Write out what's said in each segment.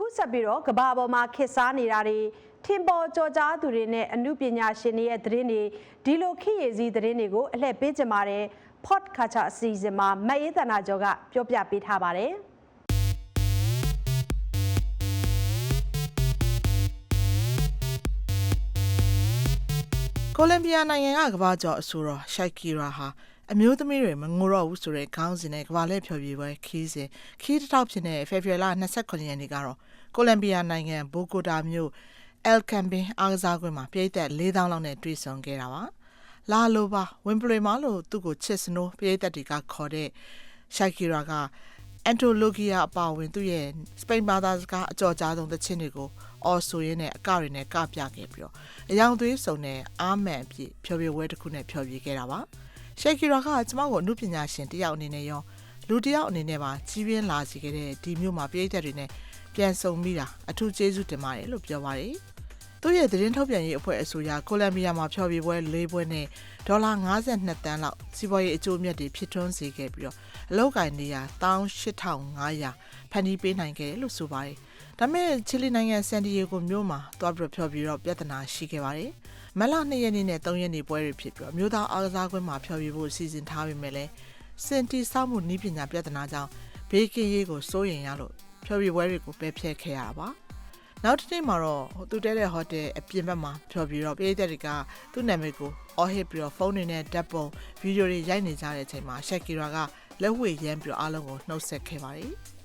အခုဆက်ပြီးတော့ကမ္ဘာပေါ်မှာခေတ်စားနေတာတွေထင်ပေါ်ကျော်ကြားသူတွေနဲ့အမှုပညာရှင်တွေရဲ့သတင်းတွေဒီလိုခေတ်ရည်စည်းသတင်းတွေကိုအလှည့်ပေးကြပါတယ် podcast အစီအစဉ်မှာမတ်ရေးတနာကျော်ကပြောပြပေးထားပါတယ်ကိုလံဘီယာနိုင်ငံကကမ္ဘာကျော်အဆိုတော်ရှိုက်ကီရာဟာ အမျိုးသမီးတွေမငိုတော့ဘူးဆိုတဲ့ခေါင်းစဉ်နဲ့ကမ္ဘာလက်ဖျော်ဖြေပွဲခီးစဉ်ခီးတစ်ထောက်ဖြစ်တဲ့ဖေဖော်ဝါရီလ29ရက်နေ့ကတော့ကိုလံဘီယာနိုင်ငံဘိုကိုတာမြို့အယ်ကမ်ပင်အားကစားကွင်းမှာပြည်သက်4000လောက်နဲ့တွေ့ဆုံခဲ့တာပါလာလိုပါဝင်ပလေမာလို့သူ့ကိုချစ်စနိုးပြည်သက်တွေကခေါ်တဲ့ရှိုက်ကီရာကအန်တိုလိုဂီယာအပါအဝင်သူ့ရဲ့စပိန်ဘာသာစကားအကြော်ကြားဆုံးသချင်းတွေကိုအော်ဆိုရင်းနဲ့အကတွေနဲ့ကပြခဲ့ပြီးတော့အယောင်သွေးစုံနဲ့အာမန်အဖြစ်ဖျော်ဖြေပွဲတစ်ခုနဲ့ဖျော်ဖြေခဲ့တာပါ ရှယ်ကီရာကကျမကိုအမှုပညာရှင်တယောက်အနေနဲ့ရောလူတယောက်အနေနဲ့ပါကြီးပြင်းလာစီခဲ့တဲ့ဒီမျိုးမှာပြည်သက်တွေနဲ့ပြန်ဆုံမိတာအထူးကျေးဇူးတင်ပါတယ်လို့ပြောပါတယ်သူ့ရဲ့သတင်းထုတ်ပြန်ရေးအဖွဲ့အဆိုအရကိုလံဘီယာမှာဖျော်ဖြေပွဲ၄ပွဲနဲ့ဒေါ်လာ52တန်းလောက်စီးပွားရေးအကျိုးအမြတ်တွေဖြစ်ထွန်းစေခဲ့ပြီးတော့အလောက်ကင်နေရ18500ဖန်တီးပေးနိုင်ခဲ့တယ်လို့ဆိုပါတယ်။ ဒါပေမဲ့ချီလီနိုင်ငံဆန်ဒီယေဂိုမြို့မှာတွားပြီးတော့ဖျော်ဖြေတော့ပြဿနာရှိခဲ့ပါတယ်။မလ2ရက်နေ့နဲ့3ရက်နေ့ပွဲတွေဖြစ်ပြီးတော့မြို့သားအားကစားကွင်းမှာဖျော်ဖြေဖို့စီစဉ်ထားပေမဲ့လည်းစင်တီစောက်မှုနည်းပညာပြဿနာကြောင့်ဘေးကင်းရေးကိုစိုးရိမ်ရလို့ဖျော်ဖြေပွဲတွေကိုပယ်ဖျက်ခဲ့ရတာပါ။နောက်တစ်နေ့မှာတော့သူတဲတဲ့ဟိုတယ်အပြင်ဘက်မှာဖြော်ပြီးတော့ပြည်သက်တွေကသူ့နာမည်ကိုအော်ဟစ်ပြီးတော့ဖုန်းတွေနဲ့ဓာတ်ပုံဗီဒီယိုတွေရိုက်နေကြတဲ့အချိန်မှာရှက်ကီရာကလက်ဝှေ့ရမ်းပြီးတော့အားလုံးကိုနှုတ်ဆက်ခဲ့ပါတယ်။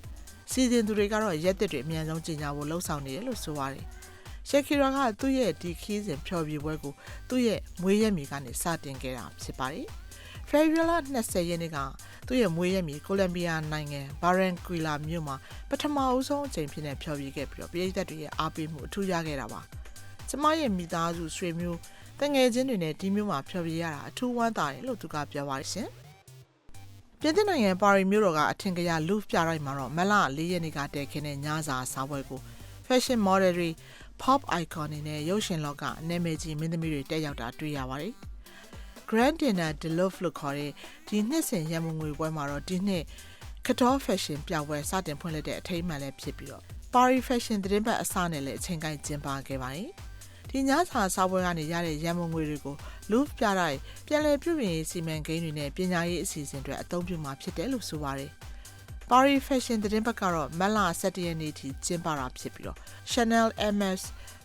စီစဉ်သူတွေကတော့ရက်သက်တွေအများဆုံးကြီးညာဖို့လှုံ့ဆော်နေတယ်လို့ဆိုပါတယ်။ရှက်ကီရာကသူ့ရဲ့ဒီခီးစဉ်ဖြော်ပြပွဲကိုသူ့ရဲ့မွေးရက်မြေကနေစတင်ခဲ့တာဖြစ်ပါတယ်။ဖေဖော်ဝါရီလ20ရက်နေ့ကသူ့ရဲ့မွေးရက်မြေကိုလံဘီယာနိုင်ငံဘာရန်ကွီလာမြို့မှာပထမအဦးဆုံးအချိန်ဖြစ်နေဖျော်ဖြေခဲ့ပြီးတော့ပြည်သက်တွေရဲ့အားပေးမှုအထူးရခဲ့တာပါ။ကျမရဲ့မိသားစုဆွေမျိုးတငယ်ချင်းတွေနဲ့ဒီမြို့မှာဖျော်ဖြေရတာအထူးဝမ်းသာတယ်လို့သူကပြောပါတယ်ရှင်။ ပြည်သက်နိုင်ငံပါရီမြို့တော်ကအထင်ကရလူပြတိုင်းမှာတော့မလ၄ရက်နေ့ကတည်ခင်းတဲ့ညစာစားပွဲကို fashion model တွေ pop icon တွေနဲ့ရုပ်ရှင်လောကနာမည်ကြီးမင်းသမီးတွေတက်ရောက်တာတွေ့ရပါတယ်။ Grand Dinner de Love လို့ခေါ်တဲ့ဒီနှစ်စဉ်ရန်မုံငွေပွဲမှာတော့ဒီနှစ်ကတော် fashion ပြပွဲစတင်ဖွင့်လှစ်တဲ့အထိမ်းအမှန်လည်းဖြစ်ပြီးတော့ Paris Fashion သတင်းပတ်အစနဲ့လည်းအချိန်ကိုင်းကျင်းပခဲ့ပါတယ်။ဒီ ညစာစားပွဲကနေရတဲ့ရန်မုံငွေတွေကို Louvre ပြတိုင်းပြန်လည်ပြုပြင်ရေးစီမံကိန်းတွေနဲ့ပညာရေးအစီအစဉ်တွေအသုံးပြုမှာဖြစ်တယ်လို့ဆိုပါတယ်။ Paris Fashion သတင်းပတ်ကတော့မတ်လ17ရက်နေ့ထိကျင်းပတာဖြစ်ပြီးတော့ Chanel, Hermes,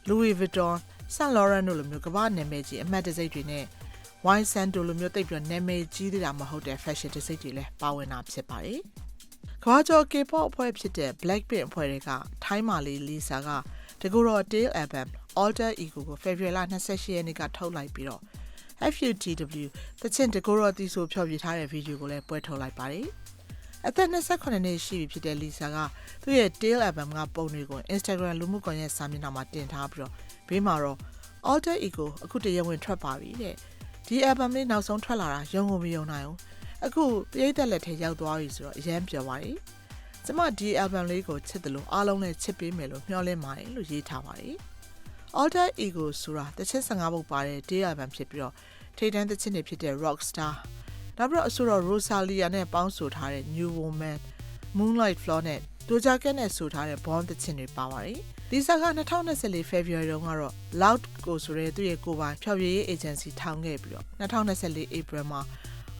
Louis Vuitton, Saint Laurent တို့လိုမျိုးကမ္ဘာနာမည်ကြီးအမှတ်တံဆိပ်တွေနဲ့ wine sandal လိုမျိုးတိတ်ပြီးတော့နာမည်ကြီးသေးတာမဟုတ်တဲ့ fashion တစ်စိတ်တွေလည်းပါဝင်တာဖြစ်ပါတယ်။ကမ္ဘာကျော် K-pop အဖွဲ့ဖြစ်တဲ့ Blackpink အဖွဲ့တွေကထိုင်းမာလေး Lisa က တကူတော့ Tail album Alter Ego ကို February 28ရက်နေ့ကထုတ်လိုက်ပြီးတော့ FUTW တချင်တကူတော့တီဆိုဖျော်ပြထားတဲ့ဗီဒီယိုကိုလည်းပွဲထုတ်လိုက်ပါတယ်။အသက်28နှစ်ရှိပြီဖြစ်တဲ့ Lisa ကသူ့ရဲ့ Tail album ကပုံတွေကို Instagram လူမှုကွန်ရက်စာမျက်နှာမှာတင်ထားပြီးတော့ဘေးမှာတော့ Alter Ego အခုတရဝင်ထွက်ပါပြီတဲ့။ဒီ album လေးနောက်ဆုံးထွက်လာတာရုံကိုမယုံနိုင်ဘူး။အခုပြည်သက်လက်ထဲရောက်သွားပြီဆိုတော့အရန်ပြောပါတယ်။ ကျမဒီ album လေးကိုချစ်တယ်လို့အားလုံးနဲ့ချစ်ပေးမယ်လို့မျှော်လင့်ပါတယ်လို့ရေးထားပါတယ်။ Alter Ego ဆိုတာတစ်ချက်15ပုတ်ပါတဲ့ day album ဖြစ်ပြီးတော့ထိပ်တန်းသချင်းတွေဖြစ်တဲ့ Rockstar နောက်ပြီးတော့အဆိုတော် Rosalia နဲ့ပေါင်းဆိုထားတဲ့ New Woman Moonlight Floor နဲ့ Doja Cat နဲ့ဆိုထားတဲ့ Born သချင်းတွေပါပါတယ်။ Lisa က2024 February တုန်းကတော့ Loud ကိုဆိုတဲ့သူ့ရဲ့ကိုယ်ပိုင်ဖြောပြရေး agency ထောင်ခဲ့ပြီးတော့2024 April မှာ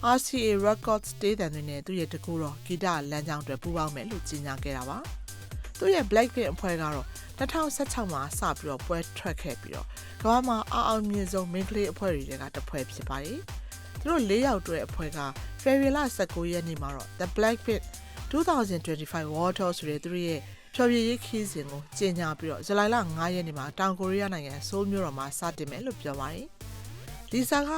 RCA Records တေးတံတွေနဲ့သူ့ရဲ့တကူတော့ဂီတလမ်းကြောင်းအတွက်ပူးပေါင်းမယ်လို့ကြေညာခဲ့တာပါ။သူ့ရဲ့ Blackpink အဖွဲ့ကတော့2016မှာစပြီးတော့ပွဲထွက်ခဲ့ပြီးတော့ကမ္ဘာမှာအအောင်မြင့်ဆုံး main play အဖွဲ့တွေကတစ်ဖွဲ့ဖြစ်ပါတယ်။သူတို့၄ယောက်တွဲအဖွဲ့က February 19ရက်နေ့မှာတော့ The Blackpink 2025 World Tour ဆိုတဲ့သူတို့ရဲ့ဖြောပြရေးခီးစဉ်ကိုကြေညာပြီးတော့ဇူလိုင်လ9ရက်နေ့မှာတောင်ကိုရီးယားနိုင်ငံဆိုးလ်မြို့တော်မှာစတင်မယ်လို့ပြောပါတယ်။ လီဆာက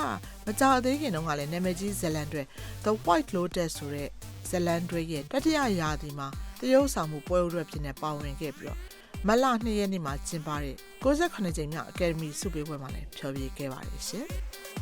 မကြောက်သေးခင်တုန်းကလည်းနာမည်ကြီးဇလန်တွေ The White Lotus ဆိုတဲ့ဇလန်တွေရဲ့တတိယရာသီမှာတရုတ်ဆောင်မှုပွဲဥရက်ဖြစ်နေပါဝင်ခဲ့ပြီးတော့မလ2ရက်နေ့မှာကျင်းပတဲ့68ကြိမ်မြောက်အကယ်ဒမီဆုပေးပွဲမှာလည်းဖျော်ဖြေခဲ့ပါတယ်ရှင်။